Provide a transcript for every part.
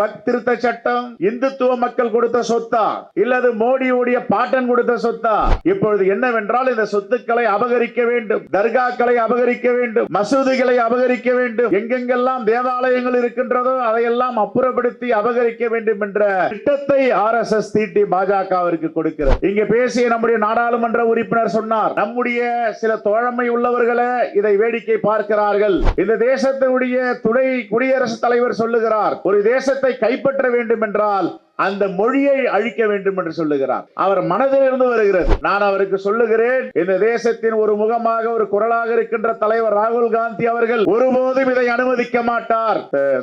திருத்த சட்டம் இந்துத்துவ மக்கள் கொடுத்த சொத்தா? இல்லது மோடியுடைய பாட்டன் கொடுத்த சொத்தா? இப்பொழுது என்னவென்றால் இந்த சொத்துக்களை அபகரிக்க வேண்டும் தர்காக்களை அபகரிக்க வேண்டும் மசூதிகளை அபகரிக்க வேண்டும். எங்கெங்கெல்லாம் தேவாலயங்கள் இருக்கின்றதோ அதையெல்லாம் அப்புறப்படுத்தி அபகரிக்க வேண்டும் என்ற திட்டத்தை ஆர் எஸ் எஸ் தீட்டி பாஜகவிற்கு கொடுக்கிறது. இங்க பேசிய நம்முடைய நாடாளுமன்ற உறுப்பினர் சொன்னார் நம்முடைய சில தோழமை உள்ளவர்களை இதை வேடிக்கை பார்க்கிறார்கள். இந்த தேசத்தினுடைய துணை குடியரசுத் தலைவர் சொல்லுகிறார் ஒரு தேசத்தை கைப்பற்ற வேண்டும் என்றால் அந்த மொழியை அழிக்க வேண்டும் என்று சொல்லுகிறார். அவர் மனதிலிருந்து வருகிறது. நான் அவருக்கு சொல்லுகிறேன் இந்த தேசத்தின் ஒரு முகமாக ஒரு குரலாக இருக்கின்ற தலைவர் ராகுல் காந்தி அவர்கள் ஒருபோதும் இதை அனுமதிக்க மாட்டார்.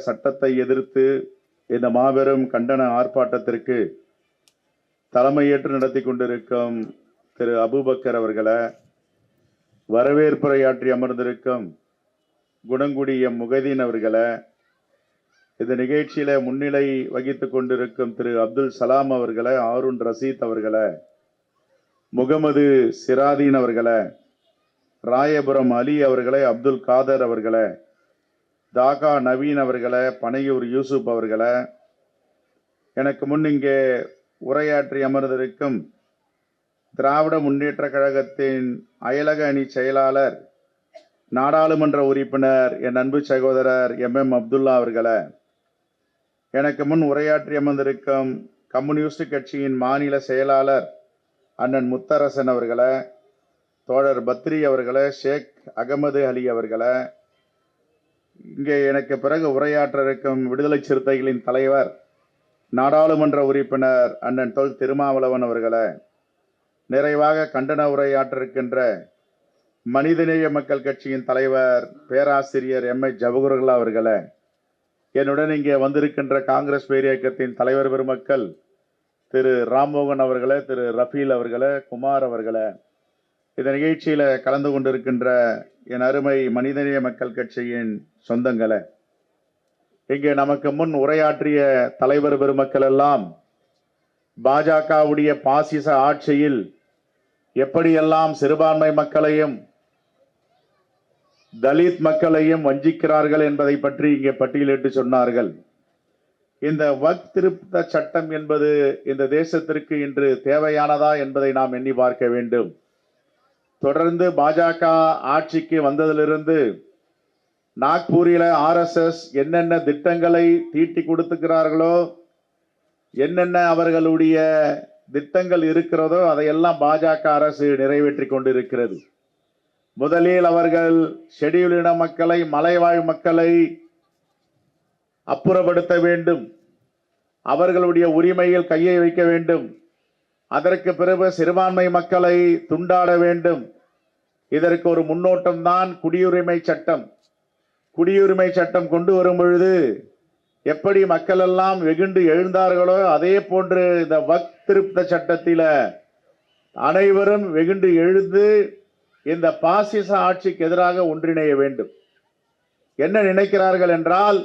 சட்டத்தை எதிர்த்து இந்த மாபெரும் கண்டன ஆர்ப்பாட்டத்திற்கு தலைமையேற்று நடத்தி கொண்டிருக்கும் திரு அபுபக்கர் அவர்களை வரவேற்புரையாற்றி அமர்ந்திருக்கும் குணங்குடி எம் முகதீன் அவர்களை இந்த நிகழ்ச்சியில் முன்னிலை வகித்து கொண்டிருக்கும் திரு அப்துல் சலாம் அவர்களை ஆருண் ரசீத் அவர்களை முகமது சிராதீன் அவர்களை ராயபுரம் அலி அவர்களை அப்துல் காதர் அவர்களை தாகா நவீன் அவர்களை பனையூர் யூசுப் அவர்களை எனக்கு முன் இங்கே உரையாற்றி அமர்ந்திருக்கும் திராவிட முன்னேற்ற கழகத்தின் அயலக அணி செயலாளர் நாடாளுமன்ற உறுப்பினர் என் அன்பு சகோதரர் எம் எம் அப்துல்லா அவர்களை எனக்கு முன் உரையாற்றி அமர்ந்திருக்கும் கம்யூனிஸ்ட் கட்சியின் மாநில செயலாளர் அண்ணன் முத்தரசன் அவர்களை தோழர் பத்ரி அவர்களை ஷேக் அகமது அலி அவர்களை இங்கே எனக்கு பிறகு உரையாற்ற இருக்கும் விடுதலை சிறுத்தைகளின் தலைவர் நாடாளுமன்ற உறுப்பினர் அண்ணன் தொல் திருமாவளவன் அவர்களை நிறைவாக கண்டன உரையாற்ற இருக்கின்ற மனிதநேய மக்கள் கட்சியின் தலைவர் பேராசிரியர் எம் ஐ ஜவஹர்லா அவர்களை என்னுடன் இங்கே வந்திருக்கின்ற காங்கிரஸ் பேரியக்கத்தின் தலைவர் பெருமக்கள் திரு ராம்மோகன் அவர்களை திரு ரஃபீல் அவர்களை குமார் அவர்களை இந்த நிகழ்ச்சியில் கலந்து கொண்டிருக்கின்ற என் அருமை மனிதநேய மக்கள் கட்சியின் சொந்தங்களை இங்கே நமக்கு முன் உரையாற்றிய தலைவர் பெருமக்கள் எல்லாம் பாஜகவுடைய பாசிச ஆட்சியில் எப்படியெல்லாம் சிறுபான்மை மக்களையும் தலித் மக்களையும் வஞ்சிக்கிறார்கள் என்பதை பற்றி இங்கே பட்டியலிட்டு சொன்னார்கள். இந்த வக் திருத்த சட்டம் என்பது இந்த தேசத்திற்கு இன்று தேவையானதா என்பதை நாம் எண்ணி பார்க்க வேண்டும். தொடர்ந்து பாஜக ஆட்சிக்கு வந்ததிலிருந்து நாக்பூரில் ஆர்எஸ்எஸ் என்னென்ன திட்டங்களை தீட்டி கொடுத்துக்கிறார்களோ என்னென்ன அவர்களுடைய திட்டங்கள் இருக்கிறதோ அதையெல்லாம் பாஜக அரசு நிறைவேற்றி கொண்டிருக்கிறது. முதலில் அவர்கள் ஷெடியூலின மக்களை மலைவாழ் மக்களை அப்புறப்படுத்த வேண்டும். அவர்களுடைய உரிமையில் கையை வைக்க வேண்டும். அதற்கு பிறகு சிறுபான்மை மக்களை துண்டாட வேண்டும். இதற்கு ஒரு முன்னோட்டம் தான் குடியுரிமை சட்டம். குடியுரிமை சட்டம் கொண்டு வரும் பொழுது எப்படி மக்கள் எல்லாம் வெகுண்டு எழுந்தார்களோ அதே போன்று இந்த வக் திருப்த சட்டத்தில் அனைவரும் வெகுண்டு எழுந்து இந்த பாசிச ஆட்சிக்கு எதிராக ஒன்றிணைய வேண்டும். என்ன நினைக்கிறார்கள் என்றால்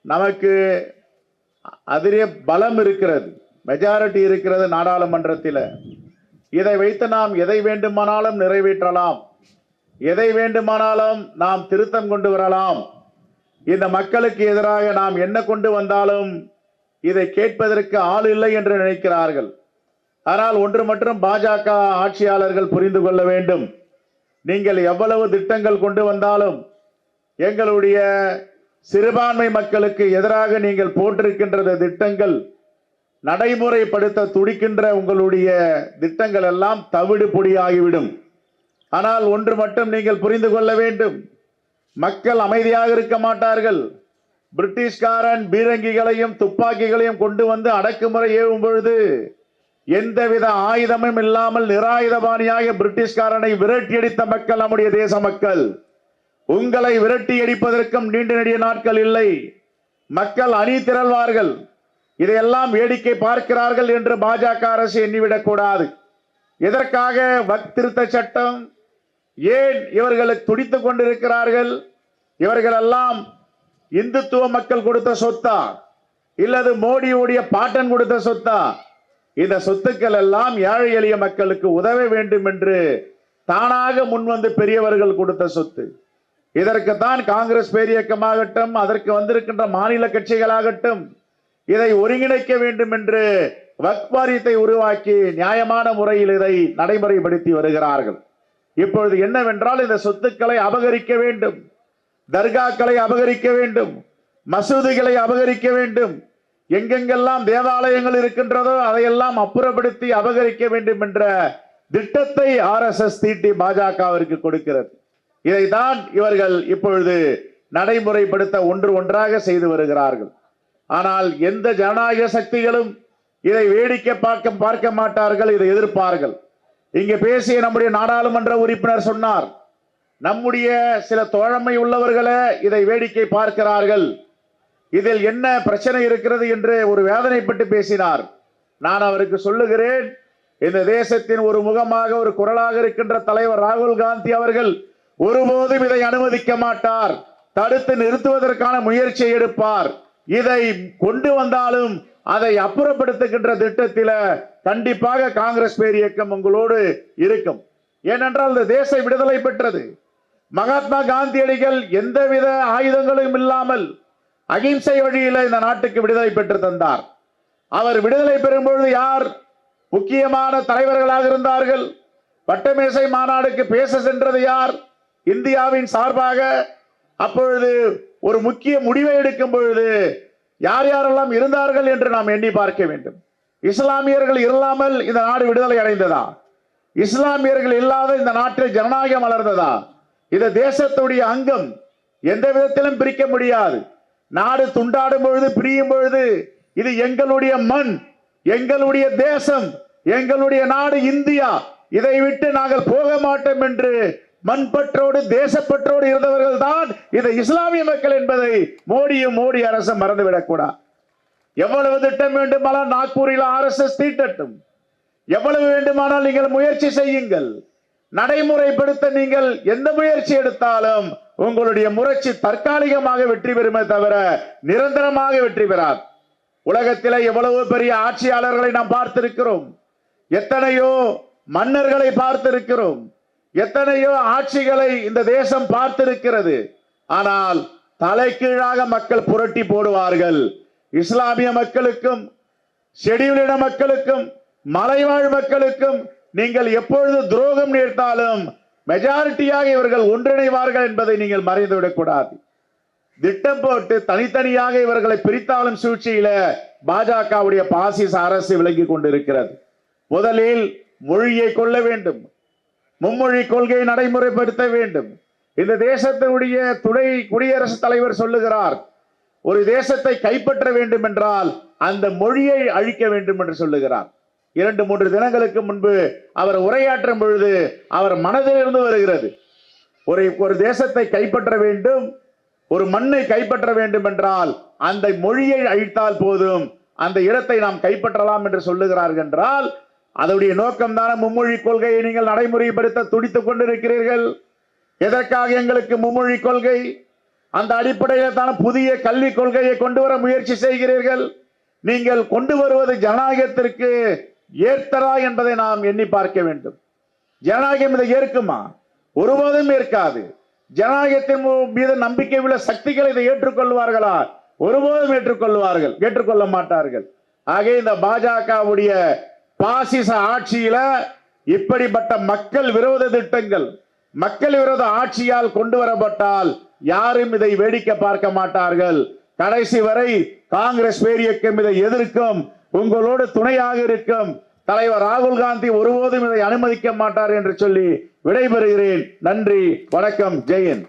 நமக்கு அதிலே பலம் இருக்கிறது. மெஜாரிட்டி இருக்கிறது நாடாளுமன்றத்தில். இதை வைத்து நாம் எதை வேண்டுமானாலும் நிறைவேற்றலாம். எதை வேண்டுமானாலும் நாம் திருத்தம் கொண்டு வரலாம். இந்த மக்களுக்கு எதிராக நாம் என்ன கொண்டு வந்தாலும் இதை கேட்பதற்கு ஆள் இல்லை என்று நினைக்கிறார்கள். ஆனால் ஒன்று மட்டும் பாஜக ஆட்சியாளர்கள் புரிந்து கொள்ள வேண்டும். நீங்கள் எவ்வளவு திட்டங்கள் கொண்டு வந்தாலும் எங்களுடைய சிறுபான்மை மக்களுக்கு எதிராக நீங்கள் போட்டிருக்கின்ற திட்டங்கள் நடைமுறைப்படுத்த துடிக்கின்ற உங்களுடைய திட்டங்கள் எல்லாம் தவிடு பொடியாகிவிடும். ஆனால் ஒன்று மட்டும் நீங்கள் புரிந்து கொள்ள வேண்டும். மக்கள் அமைதியாக இருக்க மாட்டார்கள். பிரிட்டிஷ்காரன் பீரங்கிகளையும் துப்பாக்கிகளையும் கொண்டு வந்து அடக்குமுறை ஏவும் பொழுது எந்தவித ஆயுதமும் இல்லாமல் நிராயுதபாணியாக பிரிட்டிஷ்காரனை விரட்டியடித்த மக்கள் நம்முடைய தேச மக்கள். உங்களை விரட்டி அடிப்பதற்கும் நீண்ட நெடிய நாட்கள் இல்லை. மக்கள் அணி திரள்வார்கள். இதையெல்லாம் வேடிக்கை பார்க்கிறார்கள் என்று பாஜக அரசு எண்ணிவிடக் கூடாது. எதற்காக வக்திருத்த சட்டம்? ஏன் இவர்களுக்கு துடித்துக் கொண்டிருக்கிறார்கள்? இவர்கள் எல்லாம் இந்துத்துவ மக்கள் கொடுத்த சொத்தா? இல்லது மோடியுடைய பாட்டன் கொடுத்த சொத்தா? இந்த சொத்துக்கள் எல்லாம் ஏழை எளிய மக்களுக்கு உதவ வேண்டும் என்று தானாக முன்வந்து பெரியவர்கள் கொடுத்த சொத்து. இதற்குத்தான் காங்கிரஸ் பேரியக்கமாகட்டும் அதற்கு வந்திருக்கின்ற மாநில கட்சிகளாகட்டும் இதை ஒருங்கிணைக்க வேண்டும் என்று வக்வாரியத்தை உருவாக்கி நியாயமான முறையில் இதை நடைமுறைப்படுத்தி வருகிறார்கள். இப்பொழுது என்னவென்றால் இந்த சொத்துக்களை அபகரிக்க வேண்டும் தர்காக்களை அபகரிக்க வேண்டும் மசூதிகளை அபகரிக்க வேண்டும் எங்கெங்கெல்லாம் தேவாலயங்கள் இருக்கின்றதோ அதையெல்லாம் அப்புறப்படுத்தி அபகரிக்க வேண்டும் என்ற திட்டத்தை ஆர்எஸ்எஸ் தீட்டி பாஜகவிற்கு கொடுக்கிறது. இதைதான் இவர்கள் இப்பொழுது நடைமுறைப்படுத்த ஒன்று ஒன்றாக செய்து வருகிறார்கள். ஆனால் எந்த ஜனநாயக சக்திகளும் இதை வேடிக்கை பார்க்க பார்க்க மாட்டார்கள் இதை எதிர்ப்பார்கள். இங்கே பேசிய நம்முடைய நாடாளுமன்ற உறுப்பினர் சொன்னார் நம்முடைய சில தோழமை உள்ளவர்களே இதை வேடிக்கை பார்க்கிறார்கள். இதில் என்ன பிரச்சனை இருக்கிறது என்று ஒரு வேதனைப்பட்டு பேசினார். நான் அவருக்கு சொல்லுகிறேன் இந்த தேசத்தின் ஒரு முகமாக ஒரு குரலாக இருக்கின்ற தலைவர் ராகுல் காந்தி அவர்கள் ஒருபோதும் இதை அனுமதிக்க மாட்டார். தடுத்து நிறுத்துவதற்கான முயற்சி எடுப்பார். இதை கொண்டு வந்தாலும் அதை அப்புறப்படுத்துகின்ற திட்டத்தில கண்டிப்பாக காங்கிரஸ் பேர் இயக்கம் உங்களோடு இருக்கும். ஏனென்றால் இந்த தேச விடுதலை பெற்றது. மகாத்மா காந்தியடிகள் எந்தவித ஆயுதங்களும் இல்லாமல் அகிம்சை வழியில இந்த நாட்டுக்கு விடுதலை பெற்று தந்தார். அவர் விடுதலை பெறும் பொழுது யார் முக்கியமான தலைவர்களாக இருந்தார்கள்? வட்டமேசை மாநாடுக்கு பேச சென்றது யார்? இந்தியாவின் சார்பாக அப்பொழுது ஒரு முக்கிய முடிவை எடுக்கும் பொழுது யார் யாரெல்லாம் இருந்தார்கள் என்று நாம் எண்ணி பார்க்க வேண்டும். இஸ்லாமியர்கள் இல்லாமல் இந்த நாடு விடுதலை அடைந்ததா? இஸ்லாமியர்கள் இல்லாத இந்த நாட்டில் ஜனநாயகம் வளர்ந்ததா இது தேசத்துடைய அங்கம் எந்த விதத்திலும் பிரிக்க முடியாது. நாடு துண்டாடும் பொழுது பிரியும் பொழுது இது எங்களுடைய மண் எங்களுடைய தேசம் எங்களுடைய நாடு இந்தியா. இதை விட்டு நாங்கள் போக மாட்டோம் என்று மண்பற்றோடு தேசப்பற்றோடு இருந்தவர்கள் தான் இந்த இஸ்லாமிய மக்கள் என்பதை மோடியும் மோடி அரசு மறந்துவிடக்கூடாது எவ்வளவு திட்டம் வேண்டுமானால் நாக்பூரில் ஆர்எஸ்எஸ் தீட்டட்டும். எவ்வளவு வேண்டுமானால் நீங்கள் முயற்சி செய்யுங்கள். நடைமுறைப்படுத்த நீங்கள் எந்த முயற்சி எடுத்தாலும் உங்களுடைய முயற்சி தற்காலிகமாக வெற்றி பெறுமே தவிர நிரந்தரமாக வெற்றி பெறார் உலகத்தில் எவ்வளவு பெரிய ஆட்சியாளர்களை நாம் பார்த்திருக்கிறோம். எத்தனையோ மன்னர்களை பார்த்திருக்கிறோம். எத்தனையோ ஆட்சிகளை இந்த தேசம் பார்த்திருக்கிறது. ஆனால் தலைகீழாக மக்கள் புரட்டி போடுவார்கள். இஸ்லாமிய மக்களுக்கும் ஷெடியூலின மக்களுக்கும் மலைவாழ் மக்களுக்கும் நீங்கள் எப்பொழுது துரோகம் நேர்த்தாலும் மெஜாரிட்டியாக இவர்கள் ஒன்றிணைவார்கள் என்பதை நீங்கள் மறைந்துவிடக்கூடாது திட்டம் போட்டு தனித்தனியாக இவர்களை பிரித்தாலும் சூழ்ச்சியில பாஜகவுடைய பாசிச அரசு விலகி கொண்டிருக்கிறது. முதலில் மொழியை கொள்ள வேண்டும். மும்மொழி கொள்கையை நடைமுறைப்படுத்த வேண்டும். இந்த தேசத்தினுடைய துணை குடியரசுத் தலைவர் சொல்லுகிறார் ஒரு தேசத்தை கைப்பற்ற வேண்டும் என்றால் அந்த மொழியை அழிக்க வேண்டும் என்று சொல்லுகிறார். இரண்டு மூன்று தினங்களுக்கு முன்பு அவர் உரையாற்றும் பொழுது அவர் மனதிலிருந்து வருகிறது. ஒரு ஒரு தேசத்தை கைப்பற்ற வேண்டும் ஒரு மண்ணை கைப்பற்ற வேண்டும் என்றால் அந்த மொழியை அழித்தால் போதும் அந்த இடத்தை நாம் கைப்பற்றலாம் என்று சொல்லுகிறார்கள் என்றால் அதனுடைய நோக்கம்தான மும்மொழி கொள்கையை நீங்கள் நடைமுறைப்படுத்த துடித்துக் கொண்டிருக்கிறீர்கள்? எதற்காக எங்களுக்கு மும்மொழி கொள்கை? அந்த அடிப்படையில் தான் புதிய கல்விக் கொள்கையை கொண்டு வர முயற்சி செய்கிறீர்கள்? நீங்கள் கொண்டு வருவது ஜனநாயகத்திற்கு ஏற்தரா என்பதை நாம் எண்ணி பார்க்க வேண்டும். ஜனநாயகம் இதை ஏற்குமா? ஒருபோதும் ஏற்காது. ஜனநாயகத்தின் மீது நம்பிக்கை உள்ள சக்திகள் இதை ஏற்றுக்கொள்வார்களா? ஒருபோதும் ஏற்றுக்கொள்வார்கள் ஏற்றுக்கொள்ள மாட்டார்கள். ஆக இந்த பாஜகவுடைய பாசிச ஆட்சியில இப்படிப்பட்ட மக்கள் விரோத திட்டங்கள் மக்கள் விரோத ஆட்சியால் கொண்டு வரப்பட்டால் யாரும் இதை வேடிக்கை பார்க்க மாட்டார்கள். கடைசி வரை காங்கிரஸ் பேரியக்கம் இதை எதிர்க்கும். உங்களோடு துணையாக இருக்கும் தலைவர் ராகுல் காந்தி ஒருபோதும் இதை அனுமதிக்க மாட்டார் என்று சொல்லி விடைபெறுகிறேன். நன்றி வணக்கம் ஜெயன்